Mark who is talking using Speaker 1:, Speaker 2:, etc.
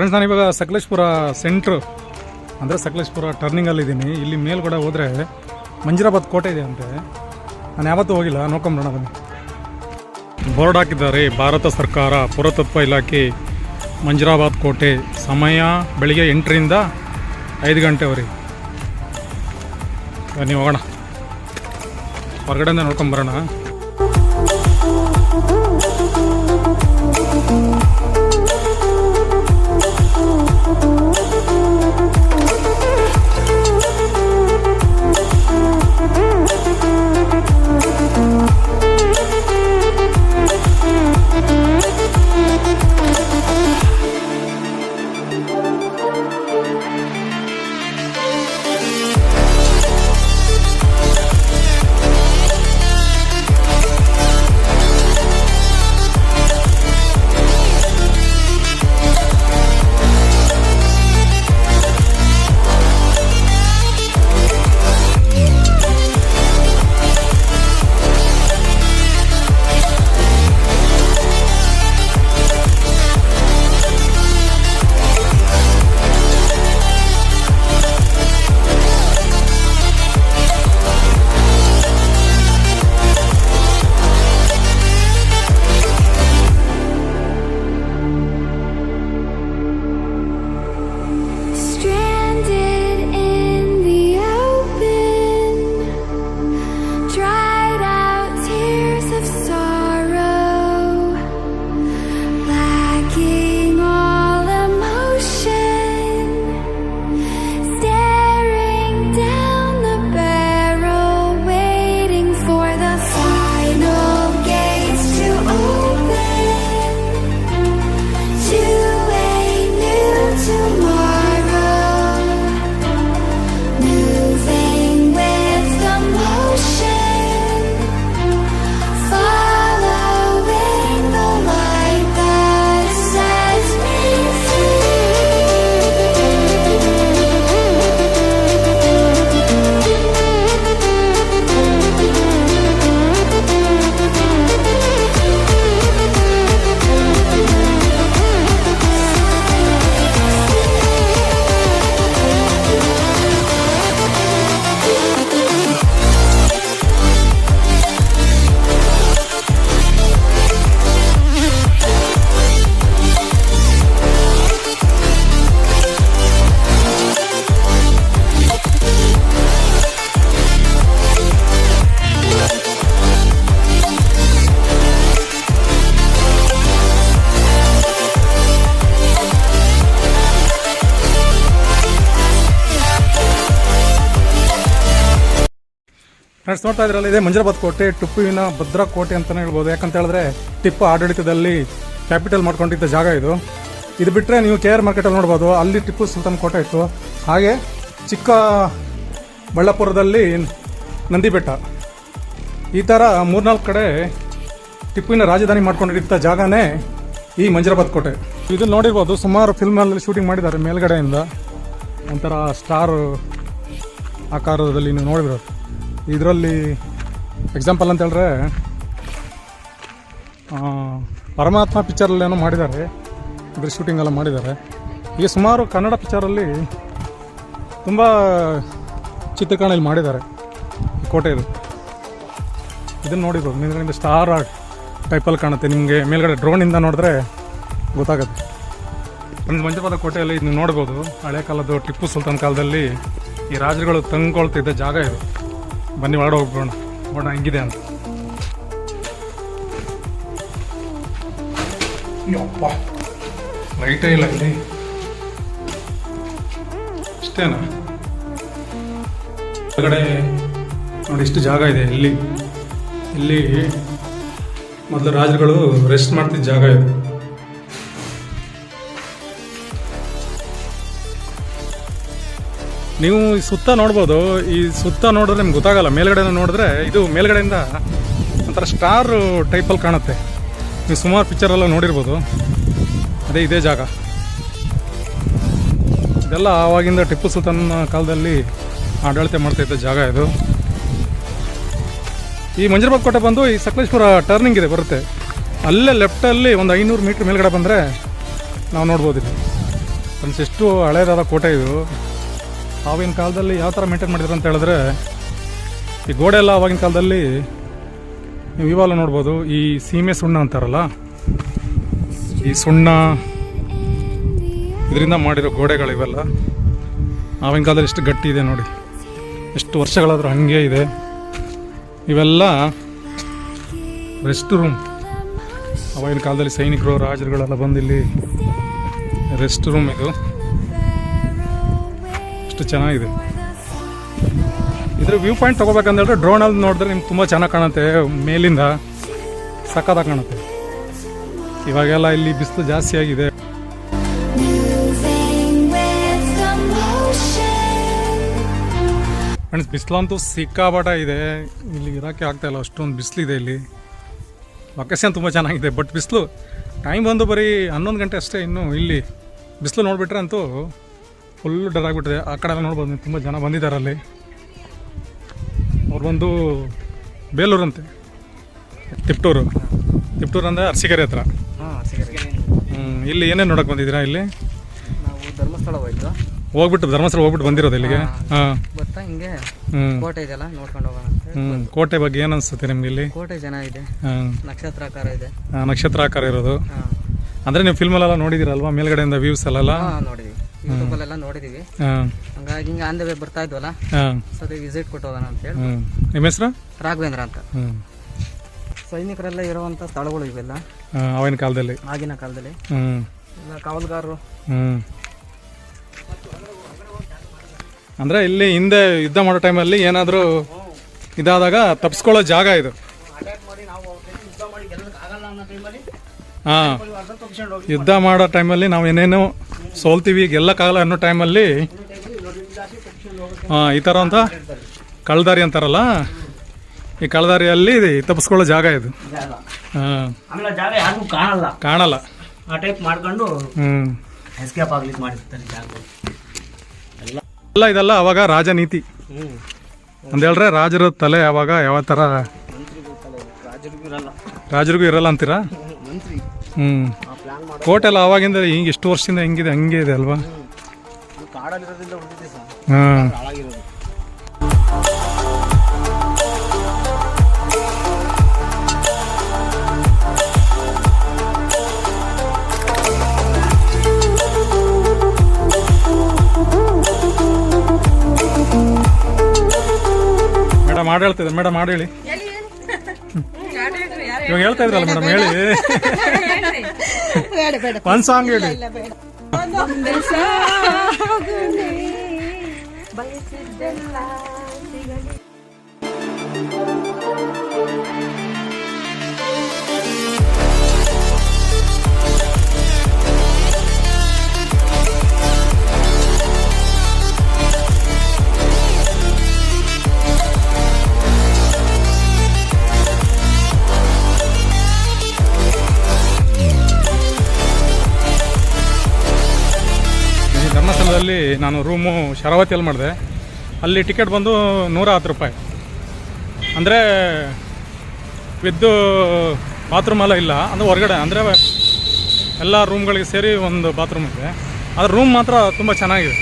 Speaker 1: Friends ನಾನು ಇವಾಗ Sakleshpur centre ಅಂದರೆ ಸಕಲೇಶ್ಪುರ ಟರ್ನಿಂಗಲ್ಲಿದ್ದೀನಿ ಇಲ್ಲಿ ಮೇಲ್ಗಡೆ ಹೋದರೆ ಮಂಜಿರಾಬಾದ್ ಕೋಟೆ ಇದೆ ಅಂತೆ. ನಾನು ಯಾವತ್ತೂ ಹೋಗಿಲ್ಲ ನೋಡ್ಕೊಂಬರೋಣ ಬನ್ನಿ. ಬೋರ್ಡ್ ಹಾಕಿದ್ದಾರೆ ಭಾರತ ಸರ್ಕಾರ, ಪುರಾತತ್ವ ಇಲಾಖೆ ಮಂಜಿರಾಬಾದ್ ಕೋಟೆ. ಸಮಯ ಬೆಳಿಗ್ಗೆ ಎಂಟರಿಂದ ಐದು ಗಂಟೆವರೆಗೆ ಬನ್ನಿ, ಹೋಗೋಣ. ಹೊರಗಡೆಯಿಂದ ನೋಡ್ಕೊಂಬರೋಣ ಫ್ರೆಂಡ್ಸ್ ನೋಡ್ತಾ ಇದ್ರಲ್ಲ, ಇದೆ ಮಂಜರಾಬಾದ್ ಕೋಟೆ, ಟಿಪ್ಪುವಿನ ಭದ್ರಾ ಕೋಟೆ ಅಂತಲೇ ಹೇಳ್ಬೋದು. ಯಾಕಂತ ಹೇಳಿದ್ರೆ ಟಿಪ್ಪು ಆಡಳಿತದಲ್ಲಿ ಕ್ಯಾಪಿಟಲ್ ಮಾಡ್ಕೊಂಡಿದ್ದ ಜಾಗ ಇದು. ಇದು ಬಿಟ್ಟರೆ ನೀವು ಕೆ ಆರ್ ಮಾರ್ಕೆಟಲ್ಲಿ ನೋಡ್ಬೋದು, ಅಲ್ಲಿ ಟಿಪ್ಪು ಸುಲ್ತಾನ್ ಕೋಟೆ ಇತ್ತು. ಹಾಗೆ ಚಿಕ್ಕ ಬಳ್ಳಾಪುರದಲ್ಲಿ ನಂದಿ ಬೆಟ್ಟ ಈ ಥರ ಮೂರ್ನಾಲ್ಕು ಕಡೆ ಟಿಪ್ಪುವಿನ ರಾಜಧಾನಿ ಮಾಡ್ಕೊಂಡಿದ್ದ ಜಾಗನೇ ಈ ಮಂಜರಾಬಾದ್ ಕೋಟೆ. ಇದು ನೋಡಿರ್ಬೋದು, ಸುಮಾರು ಫಿಲ್ಮಲ್ಲಿ ಶೂಟಿಂಗ್ ಮಾಡಿದ್ದಾರೆ ಮೇಲ್ಗಡೆಯಿಂದ. ಒಂಥರ ಸ್ಟಾರ್ ಆಕಾರದಲ್ಲಿ ನೀವು ನೋಡಿರ್ಬೋದು. ಇದರಲ್ಲಿ ಎಕ್ಸಾಂಪಲ್ ಅಂತ ಹೇಳಿದ್ರೆ ಪರಮಾತ್ಮ ಪಿಕ್ಚರಲ್ಲಿ ಏನೋ ಮಾಡಿದ್ದಾರೆ ಅದ್ರ ಶೂಟಿಂಗ್ ಎಲ್ಲ ಮಾಡಿದ್ದಾರೆ. ಈಗ ಸುಮಾರು ಕನ್ನಡ ಪಿಕ್ಚರಲ್ಲಿ ತುಂಬ ಚಿತ್ರೀಕರಣ ಇಲ್ಲಿ ಮಾಡಿದ್ದಾರೆ ಈ ಕೋಟೆ ಇದು. ಇದನ್ನು ನೋಡಿದ್ರು ನಿಮ್ಮಿಂದ ಸ್ಟಾರ್ ಟೈಪಲ್ಲಿ ಕಾಣುತ್ತೆ. ನಿಮಗೆ ಮೇಲ್ಗಡೆ ಡ್ರೋನಿಂದ ನೋಡಿದ್ರೆ ಗೊತ್ತಾಗುತ್ತೆ. ಒಂದು ಮಂಜಪದ ಕೋಟೆಯಲ್ಲಿ ನೀವು ನೋಡ್ಬೋದು. ಹಳೆ ಕಾಲದ್ದು ಟಿಪ್ಪು ಸುಲ್ತಾನ್ ಕಾಲದಲ್ಲಿ ಈ ರಾಜರುಗಳು ತಂಗ್ಕೊಳ್ತಿದ್ದ ಜಾಗ ಇದು. ಬನ್ನಿ ಒಳಗಡೆ ಹೋಗ್ಬೋಣ ನೋಡೋಣ, ಹಂಗಿದೆ ಅಂತ. ಯಪ್ಪ ಲೈಟೇ ಇಲ್ಲ ಇಲ್ಲಿ. ಇಷ್ಟೇನಾ? ಹೊರಗಡೆ ನೋಡಿ, ಇಷ್ಟು ಜಾಗ ಇದೆ. ಇಲ್ಲಿ ಇಲ್ಲಿ ಮೊದಲು ರಾಜರುಗಳು ರೆಸ್ಟ್ ಮಾಡ್ತಿದ್ದ ಜಾಗ ಇದು. ನೀವು ಈ ಸುತ್ತ ನೋಡ್ಬೋದು, ಈ ಸುತ್ತ ನೋಡಿದ್ರೆ ನಿಮ್ಗೆ ಗೊತ್ತಾಗಲ್ಲ ಮೇಲ್ಗಡೆ ನೋಡಿದ್ರೆ ಇದು ಮೇಲ್ಗಡೆಯಿಂದ ಒಂಥರ ಸ್ಟಾರ್ ಟೈಪಲ್ಲಿ ಕಾಣುತ್ತೆ. ನೀವು ಸುಮಾರು ಪಿಕ್ಚರೆಲ್ಲ ನೋಡಿರ್ಬೋದು. ಅದೇ ಇದೇ ಜಾಗ. ಇದೆಲ್ಲ ಆವಾಗಿಂದ ಟಿಪ್ಪು ಸುಲ್ತಾನ್ ಕಾಲದಲ್ಲಿ ಆಡಳಿತ ಮಾಡ್ತಾ ಇದ್ದ ಜಾಗ ಇದು. ಈ ಮಂಜರಬಾದ್ ಕೋಟೆ ಬಂದು ಈ ಸಕಲೇಶ್ಪುರ ಟರ್ನಿಂಗ್ ಇದೆ ಬರುತ್ತೆ. ಅಲ್ಲೇ ಲೆಫ್ಟಲ್ಲಿ ಒಂದು ಐನೂರು ಮೀಟ್ರ್ ಮೇಲ್ಗಡೆ ಬಂದರೆ ನಾವು ನೋಡ್ಬೋದು ಇಲ್ಲಿ. ಫ್ರೆಂಡ್ಸ್ ಎಷ್ಟು ಹಳೇದಾದ ಕೋಟೆ ಇದು. ಆವಾಗಿನ ಕಾಲದಲ್ಲಿ ಯಾವ ಥರ ಮೇಂಟೈನ್ ಮಾಡಿದ್ರು ಅಂತ ಹೇಳಿದ್ರೆ, ಈ ಗೋಡೆ ಎಲ್ಲ ಆವಾಗಿನ ಕಾಲದಲ್ಲಿ ನೀವು ಇವಾಗ ನೋಡ್ಬೋದು, ಈ ಸೀಮೆ ಸುಣ್ಣ ಅಂತಾರಲ್ಲ, ಈ ಸುಣ್ಣ, ಇದರಿಂದ ಮಾಡಿರೋ ಗೋಡೆಗಳು ಇವೆಲ್ಲ. ಆವಾಗಿನ ಕಾಲದಲ್ಲಿ ಎಷ್ಟು ಗಟ್ಟಿ ಇದೆ ನೋಡಿ. ಎಷ್ಟು ವರ್ಷಗಳಾದರೂ ಹಾಗೆ ಇದೆ. ಇವೆಲ್ಲ ರೆಸ್ಟ್ ರೂಮ್ ಆವಾಗಿನ ಕಾಲದಲ್ಲಿ ಸೈನಿಕರು, ರಾಜರುಗಳೆಲ್ಲ ಬಂದಿಲ್ಲಿ ರೆಸ್ಟ್ ರೂಮ್ ಇದು. ಎಷ್ಟು ಚೆನ್ನಾಗಿದೆ. ಇದ್ರ ವ್ಯೂ ಪಾಯಿಂಟ್ ತೊಗೋಬೇಕಂದ್ರೆ ಡ್ರೋನಲ್ಲಿ ನೋಡಿದ್ರೆ ನಿಮ್ಗೆ ತುಂಬ ಚೆನ್ನಾಗಿ ಕಾಣುತ್ತೆ, ಮೇಲಿಂದ ಸಕ್ಕತ್ತಾಗಿ ಕಾಣುತ್ತೆ. ಇವಾಗೆಲ್ಲ ಇಲ್ಲಿ ಬಿಸಿಲು ಜಾಸ್ತಿ ಆಗಿದೆ. ಫ್ರೆಂಡ್ಸ್ ಬಿಸಿಲಂತೂ ಸಿಕ್ಕಾಪಟ ಇದೆ. ಇಲ್ಲಿ ಇರೋಕ್ಕೆ ಆಗ್ತಾ ಇಲ್ಲ, ಅಷ್ಟೊಂದು ಬಿಸಿಲಿದೆ ಇಲ್ಲಿ. ಲೊಕೇಶನ್ ತುಂಬ ಚೆನ್ನಾಗಿದೆ ಬಟ್ ಬಿಸಿಲು ಟೈಮ್ ಬಂದು ಬರೀ ಹನ್ನೊಂದು ಗಂಟೆ ಅಷ್ಟೇ ಇನ್ನು ಇಲ್ಲಿ. ಬಿಸಿಲು ನೋಡಿಬಿಟ್ರೆ ಅಂತೂ ಫುಲ್ ಡರ್ ಆಗಿಬಿಟ್ಟಿದೆ. ಆ ಕಡೆ ಎಲ್ಲ ನೋಡ್ಬೋದು ತುಂಬ ಜನ ಬಂದಿದ್ದಾರೆ ಅಲ್ಲಿ. ಅವ್ರು ಬಂದು ಬೇಲೂರಂತೆ. ತಿಪ್ಟೂರು. ತಿಪ್ಟೂರು ಅಂದರೆ ಅರ್ಸಿಕೆರೆ ಹತ್ರ.
Speaker 2: ಹಾಂ ಸಿಗರೆ
Speaker 1: ಇಲ್ಲಿ ಏನೇನು ನೋಡಕ್ಕೆ ಬಂದಿದ್ದೀರಾ ಇಲ್ಲಿ?
Speaker 2: ನಾವು ಧರ್ಮಸ್ಥಳ ಹೋಯ್ತು.
Speaker 1: ಹೋಗ್ಬಿಟ್ಟು ಧರ್ಮಸ್ಥಳ ಹೋಗ್ಬಿಟ್ಟು ಬಂದಿರೋದು ಇಲ್ಲಿಗೆ? ಹಾಂ
Speaker 2: ಹಿಂಗೆ? ಕೋಟೆ ಇದೆಯಲ್ಲ ನೋಡ್ಕೊಂಡು ಹೋಗೋಣ
Speaker 1: ಹ್ಞೂ ಕೋಟೆ ಬಗ್ಗೆ ಏನು ಅನಿಸುತ್ತೆ ನಿಮ್ಗೆ ಇಲ್ಲಿ?
Speaker 2: ಕೋಟೆ ಚೆನ್ನಾಗಿದೆ
Speaker 1: ಹಾಂ.
Speaker 2: ನಕ್ಷತ್ರಾಕಾರ ಇದೆ.
Speaker 1: ನಕ್ಷತ್ರ ಆಕಾರ ಇರೋದು. ಅಂದ್ರೆ ನೀವು ಫಿಲ್ಮಲ್ಲೆಲ್ಲ ನೋಡಿದಿರಲ್ವಾ ಮೇಲ್ಗಡೆಯಿಂದ ವ್ಯೂಸ್ ಅಲ್ಲೆಲ್ಲ?
Speaker 2: ಹಾಂ ನೋಡಿದ್ವಿ. ಯೂಟ್ಯೂಬಲ್ಲೆಲ್ಲ ನೋಡಿದೀವಿ. ಹಂಗಾಗಿ ಹಿಂಗೆ ಆನ್ ದ ವೇ ಬರ್ತಾ ಇದ್ವಲ್ಲ?
Speaker 1: ಸೊ
Speaker 2: ಅದೇ ವಿಸಿಟ್ ಕೊಟ್ಟು ಹೋಗೋಣ ಅಂತ ಹೇಳಿ.
Speaker 1: ನಿಮ್ಮ ಹೆಸರು?
Speaker 2: ರಾಘವೇಂದ್ರ ಅಂತ. ಸೈನಿಕರೆಲ್ಲ ಇರುವಂಥ ಸ್ಥಳಗಳು ಇವೆಲ್ಲ.
Speaker 1: ಆವಾಗಿನ ಕಾಲದಲ್ಲಿ.
Speaker 2: ಆಗಿನ ಕಾಲದಲ್ಲಿ. ಇಲ್ಲ ಕಾವಲ್ಗಾರರು.
Speaker 1: ಅಂದರೆ ಇಲ್ಲಿ ಹಿಂದೆ ಯುದ್ಧ ಮಾಡೋ ಟೈಮಲ್ಲಿ ಏನಾದರೂ ಇದಾದಾಗ ತಪ್ಪಿಸ್ಕೊಳ್ಳೋ ಜಾಗ ಇದು. ಹಾಂ. ಯುದ್ಧ ಮಾಡೋ ಟೈಮಲ್ಲಿ ನಾವು ಏನೇನು ಸೋಲ್ತೀವಿ ಗೆಲ್ಲಕ್ಕಾಗಲ್ಲ ಅನ್ನೋ ಟೈಮಲ್ಲಿ ಹಾಂ ಈ ಥರ ಅಂತ ಕಳ್ದಾರಿ ಅಂತಾರಲ್ಲ? ಈ ಕಳ್ದಾರಿಯಲ್ಲಿ ತಪ್ಪಿಸ್ಕೊಳ್ಳೋ ಜಾಗ ಇದು. ಹಾಂ
Speaker 3: ಆಮೇಲೆ ಜಾಗ ಯಾರಿಗೂ ಕಾಣಲ್ಲ.
Speaker 1: ಕಾಣಲ್ಲ.
Speaker 3: ಆ ಟೈಪ್ ಮಾಡ್ಕೊಂಡು
Speaker 1: ಹ್ಞೂ
Speaker 3: ಎಸ್ಕೇಪ್ ಆಗ್ಲಿಕ್ಕೆ ಮಾಡಿರ್ತಾರೆ ಜಾಗ
Speaker 1: ಎಲ್ಲ ಇದೆಲ್ಲ ಅವಾಗ ರಾಜನೀತಿ. ಅಂತ ಹೇಳ್ರೆ ರಾಜರ ತಲೆ ಯಾವಾಗ ಯಾವ ಥರ
Speaker 2: ರಾಜರಿಗೂ ಇರಲ್ಲ.
Speaker 1: ಅಂತೀರಾ? ಹ್ಞೂ ಕೋಟೆ ಎಲ್ಲ ಅವಾಗಿಂದ ಹಿಂಗೆ ಎಷ್ಟು ವರ್ಷದಿಂದ ಹೆಂಗಿದೆ ಹಂಗೆ ಇದೆ ಅಲ್ವಾ?
Speaker 2: ಹಾ ಕಾಡಲ್ಲಿರೋದ್ರಿಂದ ಉಳಿದಿದೆ ಸರ್.
Speaker 1: ಹಾಂ.
Speaker 2: ಹಾಳಾಗಿರೋದು
Speaker 1: ಮೇಡಮ್ ಹಾಡು ಹೇಳ್ತಿದ್ದೆ ಮೇಡಮ್ ಹಾಡು ಹೇಳಿ. ಇವಾಗ ಹೇಳ್ತಾ ಇದ್ರಲ್ಲ ಮೇಡಮ್ ಹೇಳಿ. ಒಂದು ಸಾಂಗ್ ಹೇಳಿ ಈ ಧರ್ಮಸ್ಥಳದಲ್ಲಿ ನಾನು ರೂಮು ಶರಾವತಿಯಲ್ಲಿ ಮಾಡಿದೆ. ಅಲ್ಲಿ ಟಿಕೆಟ್ ಬಂದು ನೂರ ಹತ್ತು ರೂಪಾಯಿ. ಅಂದರೆ ವಿದ್ದು ಬಾತ್ರೂಮ್ ಎಲ್ಲ ಇಲ್ಲ. ಅಂದರೆ ಹೊರಗಡೆ, ಅಂದರೆ ಎಲ್ಲ ರೂಮ್ಗಳಿಗೆ ಸೇರಿ ಒಂದು ಬಾತ್ರೂಮ್ ಇದೆ. ಆದರೆ ರೂಮ್ ಮಾತ್ರ ತುಂಬ ಚೆನ್ನಾಗಿದೆ.